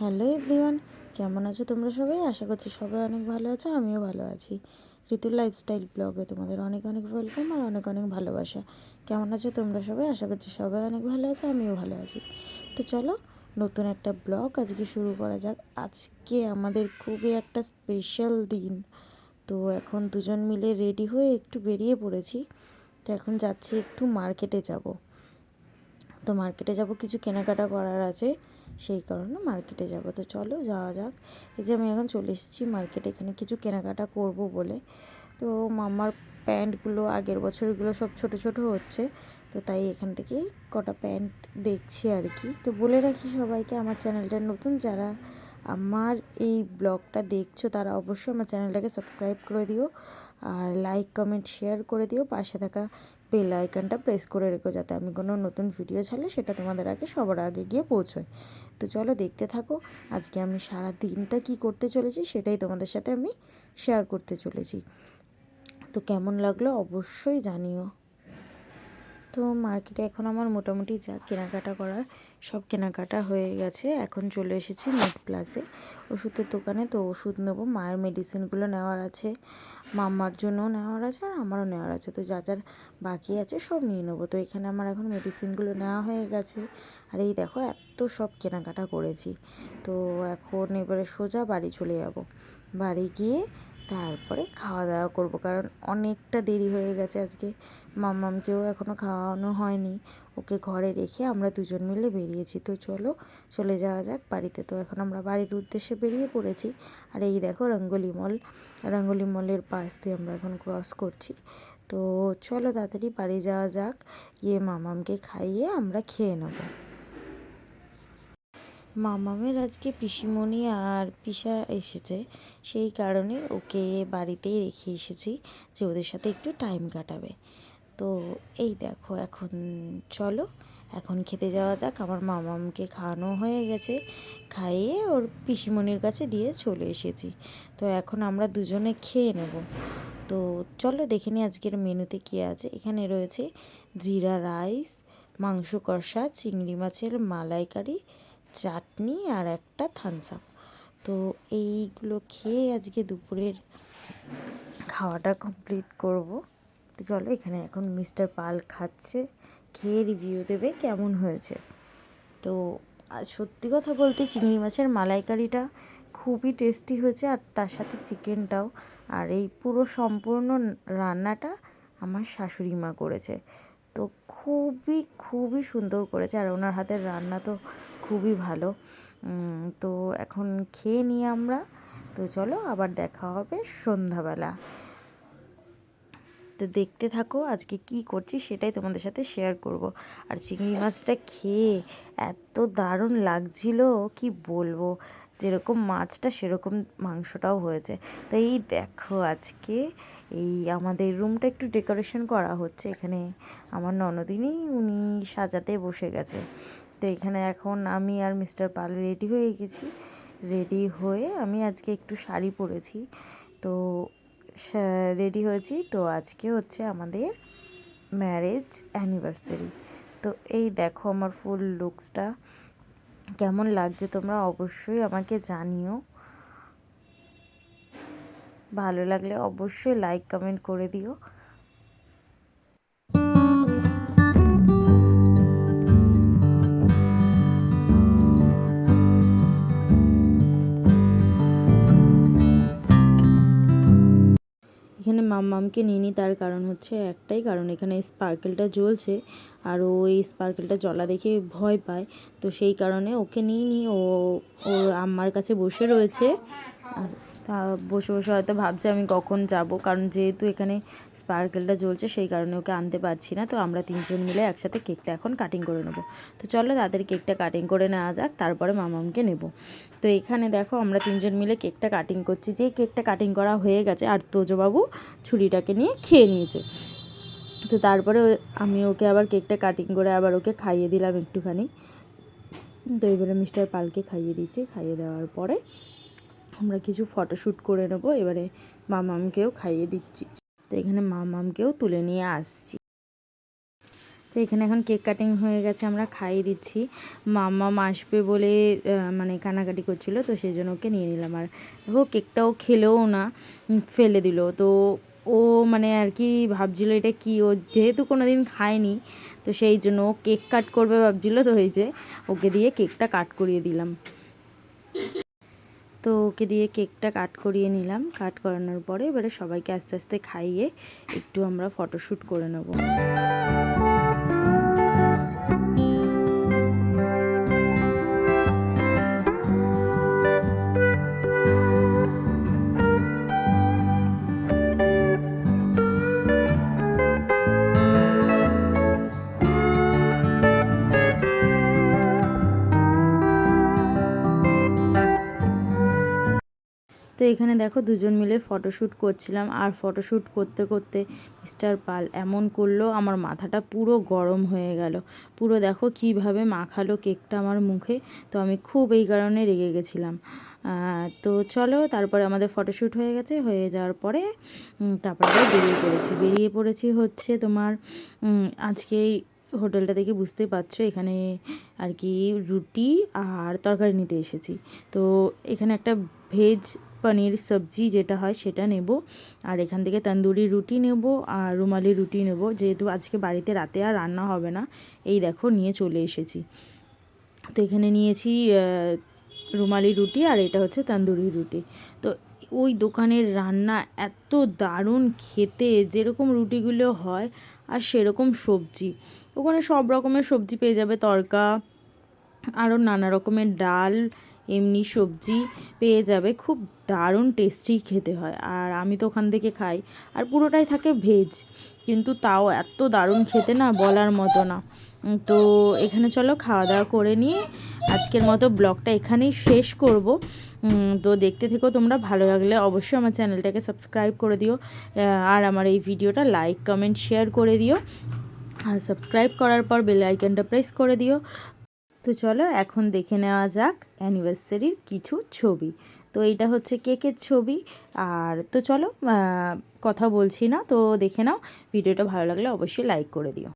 Hello everyone, কেমন আছো তোমরা সবাই? আশা করছি সবাই অনেক ভালো আছো, আমিও ভালো আছি। ঋতুর লাইফস্টাইল ব্লগে তোমাদের অনেক অনেক ওয়েলকাম আর অনেক অনেক ভালোবাসা। কেমন আছো তোমরা সবাই? আশা করছি সবাই অনেক ভালো আছো, আমিও ভালো আছি। তো চলো, নতুন একটা ব্লগ আজকে শুরু করা যাক। আজকে আমাদের খুবই একটা স্পেশাল দিন। তো এখন দুজন মিলে রেডি হয়ে একটু বেরিয়ে পড়েছি। তো এখন যাচ্ছি একটু মার্কেটে যাব। তো মার্কেটে যাব, কিছু কেনাকাটা করার আছে। সেই কারণে মার্কেটে যাব। তো চলো যাওয়া যাক। এই যে আমি এখন চলে এসেছি মার্কেটে এখানে কিছু কেনাকাটা করব বলে। তো মামার প্যান্টগুলো আগের বছরগুলো সব ছোট ছোট হচ্ছে। তো তাই এখান থেকেই কটা প্যান্ট দেখছি আর কি। তো বলে রাখি সবাইকে, আমার চ্যানেলটা নতুন যারা আমার এই ব্লগটা দেখছ, তারা অবশ্যই আমার চ্যানেলটাকে সাবস্ক্রাইব করে দিও। আর লাইক কমেন্ট শেয়ার করে দিও। পাশে থাকা বেল আইকনটা প্রেস করে রেখো যাতে আমি কোনো নতুন ভিডিও ছাড়লে সেটা তোমাদের আগে সবার আগে গিয়ে পৌঁছয়। তো চলো দেখতে থাকো, আজকে আমি সারা দিনটা কি করতে চলেছি সেটাই তোমাদের সাথে আমি শেয়ার করতে চলেছি। তো কেমন লাগল অবশ্যই জানিও। তো মার্কেটে এখন আমার মোটামুটি যা কেনাকাটা করার সব কেনাকাটা হয়ে গেছে। এখন চলে এসেছি নেট প্লাসে ওষুধের দোকানে তো ওষুধ নেব। মায়ের মেডিসিনগুলো নেওয়ার আছে। মাম্মার জন্যও নেওয়ার আছে আর আমারও নেওয়ার আছে। তো যা যার বাকি আছে সব নিয়ে নেব। তো এখানে আমার এখন মেডিসিনগুলো নেওয়া হয়ে গেছে। আর এই দেখো, এত সব কেনাকাটা করেছি। তো এখন এবারে সোজা বাড়ি চলে যাব। বাড়ি গিয়ে তারপরে খাওয়া দাওয়া করব। কারণ অনেকটা দেরি হয়ে গেছে আজকে। মাম্মামকেও এখনও খাওয়ানো হয়নি। ওকে ঘরে রেখে আমরা দুজন মিলে বেরিয়েছি। তো চলো, চলে যাওয়া যাক বাড়িতে। তো এখন আমরা বাড়ির উদ্দেশ্যে বেরিয়ে পড়েছি। আর এই দেখো রঙ্গলি মল। রঙ্গলি মলের পাশ দিয়ে আমরা এখন ক্রস করছি। তো চলো তাড়াতাড়ি বাড়ি যাওয়া যাক। গিয়ে মামামকে খাইয়ে আমরা খেয়ে নেব। মামামের আজকে পিসিমণি আর পিসা এসেছে। সেই কারণে ওকে বাড়িতেই রেখে এসেছি যে ওদের সাথে একটু টাইম কাটাবে। তো এই দেখো, এখন চলো, এখন খেতে যাওয়া যাক। আমার মামামকে খাওয়ানো হয়ে গেছে, খাইয়ে ওর পিসিমণির কাছে দিয়ে চলে এসেছি। তো এখন আমরা দুজনে খেয়ে নেব। তো চলো দেখে নিই আজকের মেনুতে কী আছে। এখানে রয়েছে জিরা রাইস, মাংস কষা, চিংড়ি মাছের মালাইকারি চাটনি আর একটা থামস আপ তো এইগুলো খেয়ে আজকে দুপুরের খাওয়াটা কমপ্লিট করব। তো চলো এখানে এখন মিস্টার পাল খাচ্ছে, খেয়ে রিভিউ দেবে কেমন হয়েছে। তো সত্যি কথা বলতে চিংড়ি মাছের মালাইকারিটা খুবই টেস্টি হয়েছে আর তার সাথে চিকেনটাও আর এই পুরো সম্পূর্ণ রান্নাটা আমার শাশুড়ি মা করেছে। তো খুবই খুবই সুন্দর করেছে। আর ওনার হাতের রান্না তো খুবই ভালো। তো এখন খেয়ে নিই আমরা। তো চলো আবার দেখা হবে সন্ধ্যাবেলা। তো দেখতে থাকো আজকে কি করছি সেটাই তোমাদের সাথে শেয়ার করব। আর চিংড়ি মাছটা খেয়ে এত দারুণ লাগছিল, কি বলব? যেরকম মাছটা সেরকম মাংসটাও হয়েছে। তো এই দেখো আজকে এই আমাদের রুমটা একটু ডেকোরেশন করা হচ্ছে। এখানে আমার ননদিনই উনি সাজাতে বসে গেছে। তো এখানে এখন আমি আর মিস্টার পাল রেডি হয়ে গেছি। রেডি হয়ে আমি আজকে একটু শাড়ি পরেছি। তো রেডি হয়েছি। তো আজকে হচ্ছে আমাদের ম্যারেজ অ্যানিভার্সারি। তো এই দেখো আমার ফুল লুকসটা কেমন লাগছে তোমরা অবশ্যই আমাকে জানিও। ভালো লাগলে অবশ্যই লাইক, কমেন্ট করে দিও। এখানে মাম্মামকে নিয়ে নিই, তার কারণ হচ্ছে একটাই, কারণ এখানে স্পার্কেলটা জ্বলছে আর ও এই স্পার্কেলটা জ্বলা দেখে ভয় পায়। তো সেই কারণে ওকে নিয়ে নিই, ও, ওর আম্মার কাছে বসে রয়েছে। আর তা বসে বসে হয়তো ভাবছে আমি কখন যাব। কারণ যেহেতু এখানে স্পার্কেলটা জ্বলছে, সেই কারণে ওকে আনতে পারছি না। তো আমরা তিনজন মিলে একসাথে কেকটা এখন কাটিং করে নেব। তো চলো তাদের কেকটা কাটিং করে নেওয়া যাক, তারপরে মামামকে নেব। তো এখানে দেখো আমরা তিনজন মিলে কেকটা কাটিং করছি। যে কেকটা কাটিং করা হয়ে গেছে, আর তোজবাবু ছুরিটাকে নিয়ে খেয়ে নিয়েছে। তো তারপরে আমি ওকে আবার কেকটা কাটিং করে আবার ওকে খাইয়ে দিলাম একটুখানি। তো এবারে মিস্টার পালকে খাইয়ে দিচ্ছি, খাইয়ে দেওয়ার পরে আমরা কিছু ফটোশ্যুট করে নেব। এবারে মামামকেও খাইয়ে দিচ্ছি। তো এখানে মামামকেও তুলে নিয়ে আসছি। তো এখানে এখন কেক কাটিং হয়ে গেছে, আমরা খাইয়ে দিচ্ছি। মাম্মা আসবে বলে মানে কানাকাটি করছিল, তো সেই জন্য ওকে নিয়ে নিলাম। আর দেখো, কেকটাও খেলেও না ফেলে দিল। তো ও মানে আর কি ভাবছিল এটা কি? ও যেহেতু কোনো দিন খায়নি, তো সেই জন্য ও কেক কাট করবে ভাবছিল। তো হয়েছে ওকে দিয়ে কেকটা কাট করিয়ে দিলাম। তো ওকে দিয়ে কেকটা কাট করিয়ে নিলাম। কাট করানোর পরে এবারে সবাইকে আস্তে আস্তে খাইয়ে একটু আমরা ফটোশ্যুট করে নেব। তো এখানে দেখো দুজন মিলে ফটোশ্যুট করছিলাম। আর ফটোশ্যুট করতে করতে মিস্টার পাল এমন করল, আমার মাথাটা পুরো গরম হয়ে গেল। পুরো দেখো কীভাবে মাখালো কেকটা আমার মুখে। তো আমি খুব এই কারণে রেগে গেছিলাম। তো চলো তারপরে আমাদের ফটোশ্যুট হয়ে গেছে। হয়ে যাওয়ার পরে তারপরে বেরিয়ে পড়েছি। বেরিয়ে পড়েছি হচ্ছে তোমার আজকে হোটেলটা দেখে বুঝতে পারছ, এখানে আর কি রুটি আর তরকারি নিতে এসেছি। তো এখানে একটা ভেজ পনির সবজি যেটা হয় সেটা নেব। আর এখান থেকে তন্দুরি রুটি নেব আর রুমালি রুটি নেব। যেহেতু আজকে বাড়িতে রাতে আর রান্না হবে না, এই দেখো নিয়ে চলে এসেছি। তো এখানে নিয়েছি রুমালি রুটি আর এটা হচ্ছে তন্দুরি রুটি। তো ওই দোকানের রান্না এত দারুণ খেতে, যেরকম রুটিগুলো হয় আর সেরকম সবজি। ওখানে সব রকমের সবজি পেয়ে যাবে, তরকা, আরও নানা রকমের ডাল এমনি সবজি পেয়ে যাবে, খুব দারুণ টেস্টি খেতে হয়। আর আমি তো ওখান থেকে খাই। আর পুরোটাই থাকে ভেজ কিন্তু তাও এত দারুণ খেতে না বলার মতো না। তো এখানে চলো খাওয়া দাওয়া করে নিয়ে আজকের মতো ব্লগটা এখানেই শেষ করব। তো দেখতে থেকো তোমরা, ভালো লাগলে অবশ্যই আমার চ্যানেলটাকে সাবস্ক্রাইব করে দিও। আর আমার এই ভিডিওটা লাইক কমেন্ট শেয়ার করে দিও। আর সাবস্ক্রাইব করার পর বেল আইকনটা প্রেস করে দিও। তো চলো এখন দেখে নেওয়া যাক অ্যানিভার্সারির কিছু ছবি। তো এটা হচ্ছে কেকের ছবি। আর তো চলো কথা বলছি না, তো দেখে নাও, ভিডিওটা ভালো লাগলে অবশ্যই লাইক করে দিও।